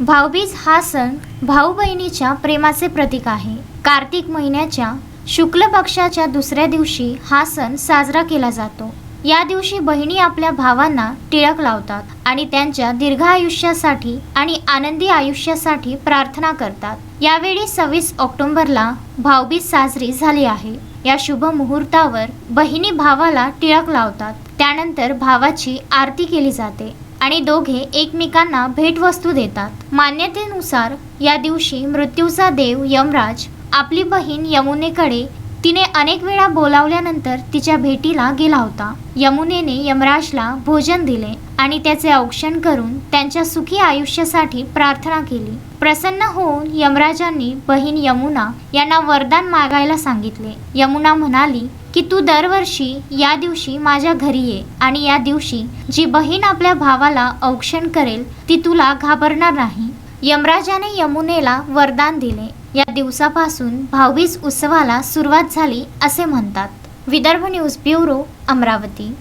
भाऊबीज हा सण भाऊ बहिणीच्या प्रेमाचे प्रतीक आहे. कार्तिक महिन्याच्या शुक्ल पक्षाच्या दुसऱ्या दिवशी हा सण साजरा केला जातो. या दिवशी बहिणी आपल्या भावांना टिळक लावतात आणि त्यांच्या दीर्घ आयुष्यासाठी आणि आनंदी आयुष्यासाठी प्रार्थना करतात. यावेळी सव्वीस ऑक्टोबरला भाऊबीज साजरी झाली आहे. या शुभ मुहूर्तावर बहिणी भावाला टिळक लावतात. त्यानंतर भावाची आरती केली जाते. आणि दोघे एकमेकांना भेटवस्तू देतात. मान्यतेनुसार या दिवशी मृत्यूचा देव यमराज आपली बहीण यमुनेकडे तिने अनेक वेळा बोलावल्यानंतर तिच्या भेटीला गेला होता. यमुनेने यमराजला भोजन दिले आणि त्याचे औक्षण करून त्यांच्या सुखी आयुष्यासाठी प्रार्थना केली. प्रसन्न होऊन यमराजांनी बहीण यमुना यांना वरदान मागायला सांगितले. यमुना म्हणाली की तू दरवर्षी या दिवशी माझ्या घरी ये आणि या दिवशी जी बहीण आपल्या भावाला औक्षण करेल ती तुला घाबरणार नाही. यमराजाने यमुनेला वरदान दिले. या दिवसापासून भाऊबीज उत्सवाला सुरुवात झाली असे म्हणतात. Vidarbha news bureau Amravati.